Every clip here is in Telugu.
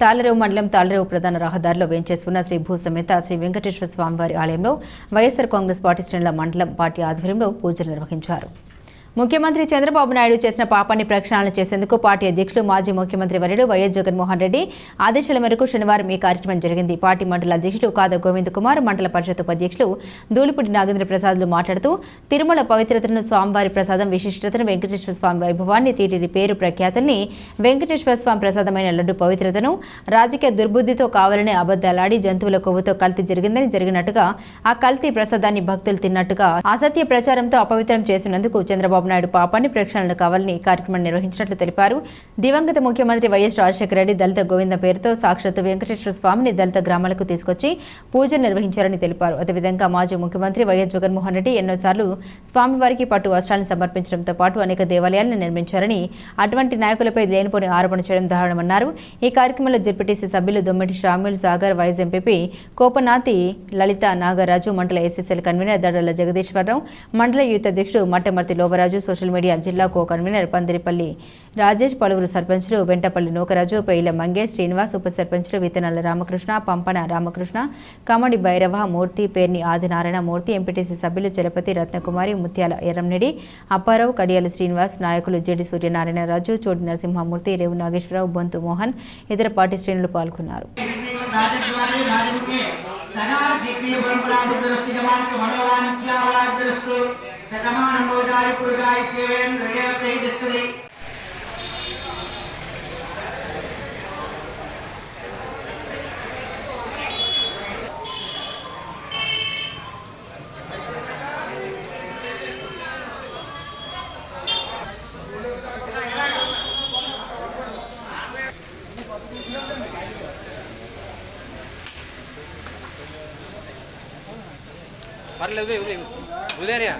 తాళరేవు మండలం తాళరేవు ప్రధాన రహదారిలో వేంచేసుకున్న శ్రీ భూ సమేత శ్రీ వెంకటేశ్వర స్వామివారి ఆలయంలో వైఎస్సార్ కాంగ్రెస్ పార్టీ శ్రేణుల మండలం పార్టీ ఆధ్వర్యంలో పూజలు నిర్వహించారు. ముఖ్యమంత్రి చంద్రబాబు నాయుడు చేసిన పాపాన్ని ప్రక్షాళన చేసేందుకు పార్టీ అధ్యక్షులు మాజీ ముఖ్యమంత్రి వర్యుడు వైఎస్ జగన్మోహన్ రెడ్డి ఆదేశాల మేరకు శనివారం ఈ కార్యక్రమం జరిగింది. పార్టీ మండల అధ్యక్షులు కాద గోవింద్ కుమార్ మండల పరిషత్ ఉపాధ్యక్షులు దూలిపూడి నాగేంద్ర ప్రసాద్లు మాట్లాడుతూ తిరుమల పవిత్రతను స్వామివారి ప్రసాదం విశిష్టతను వెంకటేశ్వర స్వామి వైభవాన్ని టీటీడీ పేరు ప్రఖ్యాతుల్ని వెంకటేశ్వర స్వామి ప్రసాదమైన లడ్డు పవిత్రతను రాజకీయ దుర్బుద్ధితో కావాలని అబద్దాలాడి జంతువుల కొవ్వుతో కల్తీ జరిగిందని జరిగినట్టుగా ఆ కల్తీ ప్రసాదాన్ని భక్తులు తిన్నట్టుగా అసత్య ప్రచారంతో అపవిత్రం చేసినందుకు చంద్రబాబు నాయుడు పాపాన్ని ప్రక్షాళన కావాలని కార్యక్రమం నిర్వహించినట్లు తెలిపారు. దివంగత ముఖ్యమంత్రి వైఎస్ రాజశేఖర రెడ్డి దళిత గోవింద పేరుతో సాక్షాత్ వెంకటేశ్వర స్వామిని దళిత గ్రామాలకు తీసుకొచ్చి పూజలు నిర్వహించారని తెలిపారు. అదేవిధంగా మాజీ ముఖ్యమంత్రి వైఎస్ జగన్మోహన్ రెడ్డి ఎన్నోసార్లు స్వామివారికి పట్టు వస్త్రాలను సమర్పించడంతో పాటు అనేక దేవాలయాలను నిర్మించారని అటువంటి నాయకులపై లేనిపోని ఆరోపణ చేయడం దారుణమన్నారు. ఈ కార్యక్రమంలో జెడ్పీటీసీ సభ్యులు దొమ్మిటి షామిల్ సాగర్ వైస్ ఎంపీపీ కోపనాతి లలిత నాగరాజు మండల ఎస్ఎస్ఎల్ కన్వీనర్ దడల జగదీశ్వరరావు మండల యూత్ అధ్యక్షుడు మట్టమర్తి లోబరాజు సోషల్ మీడియా జిల్లా కో కన్వీనర్ పందిరిపల్లి రాజేష్ పలువురు సర్పంచులు వెంటపల్లి నూకరాజు పెయిల మంగేష్ శ్రీనివాస్ ఉప సర్పంచులు విత్తనాల రామకృష్ణ పంపన రామకృష్ణ కమడి భైరవ మూర్తి పేర్ని ఆదినారాయణ మూర్తి ఎంపీటీసీ సభ్యులు చలపతి రత్నకుమారి ముత్యాల ఎర్రంనెడి అప్పారావు కడియాల శ్రీనివాస్ నాయకులు జెడి సూర్యనారాయణరాజు చోటి నరసింహమూర్తి రేవు నాగేశ్వరరావు బొంతు మోహన్ ఇతర పార్టీ శ్రేణులు పాల్గొన్నారు. సదా దీపీయ పరంపరాభివృద్ధి జమానికి మనోవాంఛావలాభివృద్ధి శతమానం రోజారి పురుగాయ సేవేంద్రియ ప్రేదిస్తుంది పర్లేదు ఉదయం ఉదయం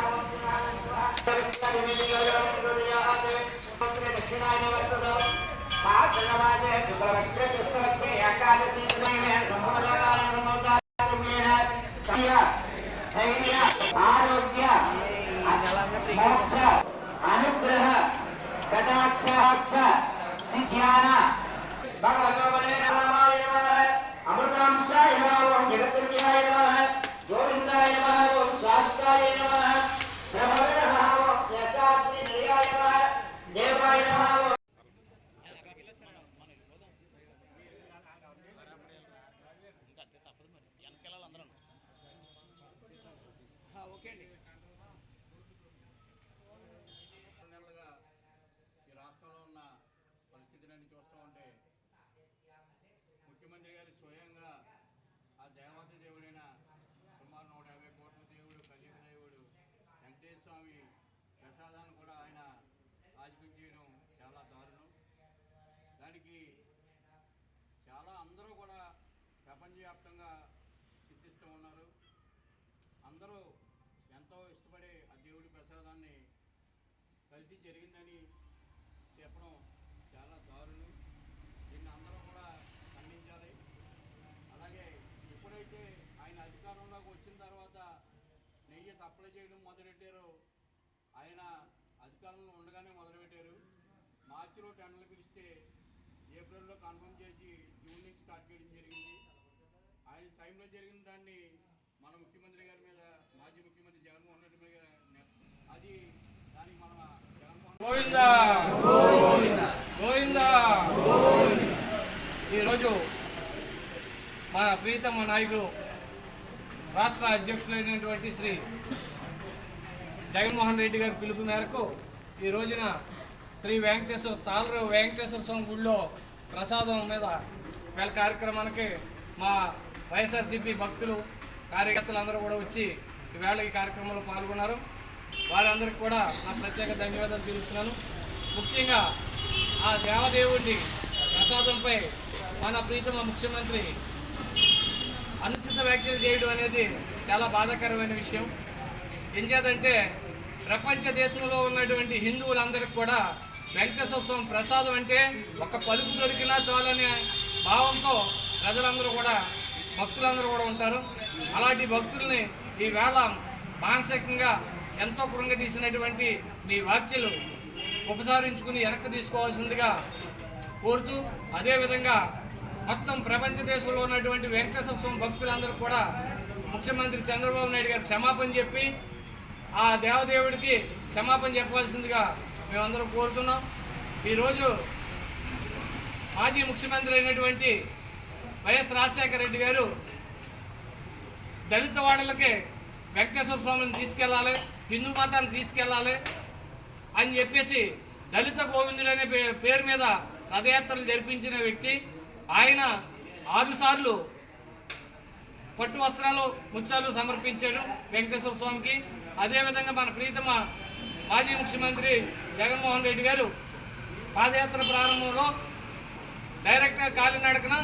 ఉదయం ధైర్య స్వామి ప్రసాదాన్ని కూడా ఆయన ఆశిపించడం చాలా దారుణం. దానికి చాలా అందరూ కూడా ప్రపంచవ్యాప్తంగా చింతిస్తూ ఉన్నారు. అందరూ ఎంతో ఇష్టపడే ఆ దేవుడి ప్రసాదాన్ని కల్తీ జరిగిందని చెప్పడం చాలా దారుణం. దీన్ని అందరూ కూడా ఖండించాలి. అలాగే ఎప్పుడైతే ఆయన అధికారంలోకి వచ్చిన తర్వాత నెయ్యి సప్లై చేయడం మొదలెట్టారో ఆయన అధికారంలో ఉండగానే మొదలుపెట్టారు. మార్చిలో టెండర్లు పిలిస్తే ఏప్రిల్లో కన్ఫర్మ్ చేసి జూన్ నుంచి స్టార్ట్ చేయడం జరిగింది. ఆయన టైంలో జరిగిన దాన్ని మన ముఖ్యమంత్రి గారి మీద మాజీ ముఖ్యమంత్రి జగన్మోహన్ రెడ్డి గారి అది దానికి మన జగన్మోహన్ గోవిందా! ఈరోజు మన ప్రీతమ నాయకుడు రాష్ట్ర అధ్యక్షులైనటువంటి శ్రీ జగన్మోహన్ రెడ్డి గారి పిలుపు మేరకు ఈ రోజున శ్రీ వెంకటేశ్వర తాళరావు వెంకటేశ్వర స్వామి గుడిలో ప్రసాదం మీద వేళ కార్యక్రమానికి మా వైఎస్ఆర్సీపీ భక్తులు కార్యకర్తలు అందరూ కూడా వచ్చి ఈవేళ ఈ కార్యక్రమంలో పాల్గొన్నారు. వారందరికీ కూడా నా ప్రత్యేక ధన్యవాదాలు తెలుపుతున్నాను. ముఖ్యంగా ఆ దేవదేవుడి ప్రసాదంపై మన ప్రీతమ ముఖ్యమంత్రి అనుచిత వ్యాఖ్యలు చేయడం అనేది చాలా బాధాకరమైన విషయం. ఏం చేదంటే ప్రపంచ దేశంలో ఉన్నటువంటి హిందువులందరికీ కూడా వెంకటేశ్వర స్వామి ప్రసాదం అంటే ఒక పలుకు దొరికినా చాలనే భావంతో ప్రజలందరూ కూడా భక్తులందరూ కూడా ఉంటారు. అలాంటి భక్తుల్ని ఈవేళ మానసికంగా ఎంతో కృంగదీసినటువంటి మీ వ్యాఖ్యలు ఉపసంహరించుకుని వెనక్కి తీసుకోవాల్సిందిగా కోరుతూ అదేవిధంగా మొత్తం ప్రపంచ దేశంలో ఉన్నటువంటి వెంకటేశ్వర స్వామి భక్తులందరూ కూడా ముఖ్యమంత్రి చంద్రబాబు నాయుడు గారు క్షమాపణ చెప్పి ఆ దేవదేవుడికి క్షమాపణ చెప్పవలసిందిగా మేమందరం కోరుతున్నాం. ఈరోజు మాజీ ముఖ్యమంత్రి అయినటువంటి వైఎస్ రాజశేఖర రెడ్డి గారు దళిత వాడలకి వెంకటేశ్వర స్వామిని తీసుకెళ్ళాలి హిందూ మతాన్ని తీసుకెళ్ళాలి అని చెప్పేసి దళిత గోవిందుడు అనే పే- పేరు మీద రథయాత్రలు జరిపించిన వ్యక్తి. ఆయన ఆరుసార్లు పట్టు వస్త్రాలు ముత్యాలు సమర్పించాడు వెంకటేశ్వర స్వామికి. అదేవిధంగా మన ప్రీతమ మాజీ ముఖ్యమంత్రి జగన్మోహన్ రెడ్డి గారు పాదయాత్ర ప్రారంభంలో డైరెక్ట్గా కాలినడకన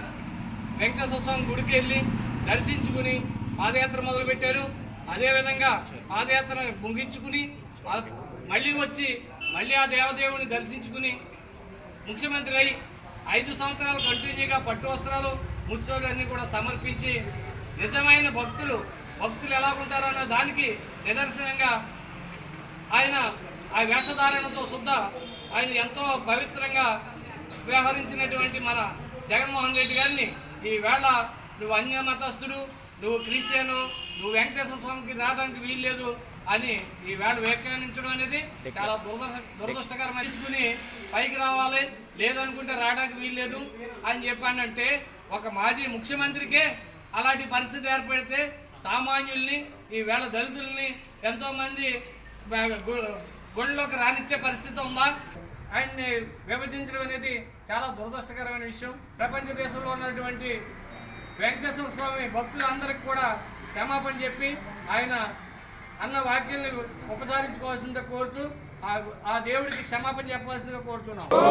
వెంకటేశ్వర స్వామి గుడికి వెళ్ళి దర్శించుకుని పాదయాత్ర మొదలుపెట్టారు. అదేవిధంగా పాదయాత్ర ముగించుకుని మళ్ళీ వచ్చి మళ్ళీ ఆ దేవదేవుని దర్శించుకుని ముఖ్యమంత్రి అయి ఐదు సంవత్సరాలు కంటిన్యూగా పట్టు వస్త్రాలు ముత్యాలు కూడా సమర్పించి నిజమైన భక్తులు భక్తులు ఎలా ఉంటారో అన్న దానికి నిదర్శనంగా ఆయన ఆ వేషధారణతో శుద్ధ ఆయన ఎంతో పవిత్రంగా వ్యవహరించినటువంటి మన జగన్మోహన్ రెడ్డి గారిని ఈ వేళ నువ్వు అన్య మతస్థుడు నువ్వు క్రిస్టియను నువ్వు వెంకటేశ్వర స్వామికి రావడానికి వీల్లేదు అని ఈ వేళ వ్యాఖ్యానించడం అనేది చాలా దురద దురదృష్టకరం తీసుకుని పైకి రావాలి లేదనుకుంటే రావడానికి వీల్లేదు అని చెప్పానంటే ఒక మాజీ ముఖ్యమంత్రికే అలాంటి పరిస్థితి ఏర్పడితే సామాన్యుల్ని ఈ వేళ దళితుల్ని ఎంతోమంది గుళ్ళలోకి రానిచ్చే పరిస్థితి ఉందా? ఆయన్ని విభజించడం అనేది చాలా దురదృష్టకరమైన విషయం. ప్రపంచ దేశంలో ఉన్నటువంటి వెంకటేశ్వర స్వామి భక్తులందరికీ కూడా క్షమాపణ చెప్పి ఆయన అన్న వాక్యాన్ని ఉపసారించుకోవాల్సిందిగా కోరుతూ ఆ- ఆ దేవుడికి క్షమాపణ చెప్పవలసిందిగా కోరుతున్నాం.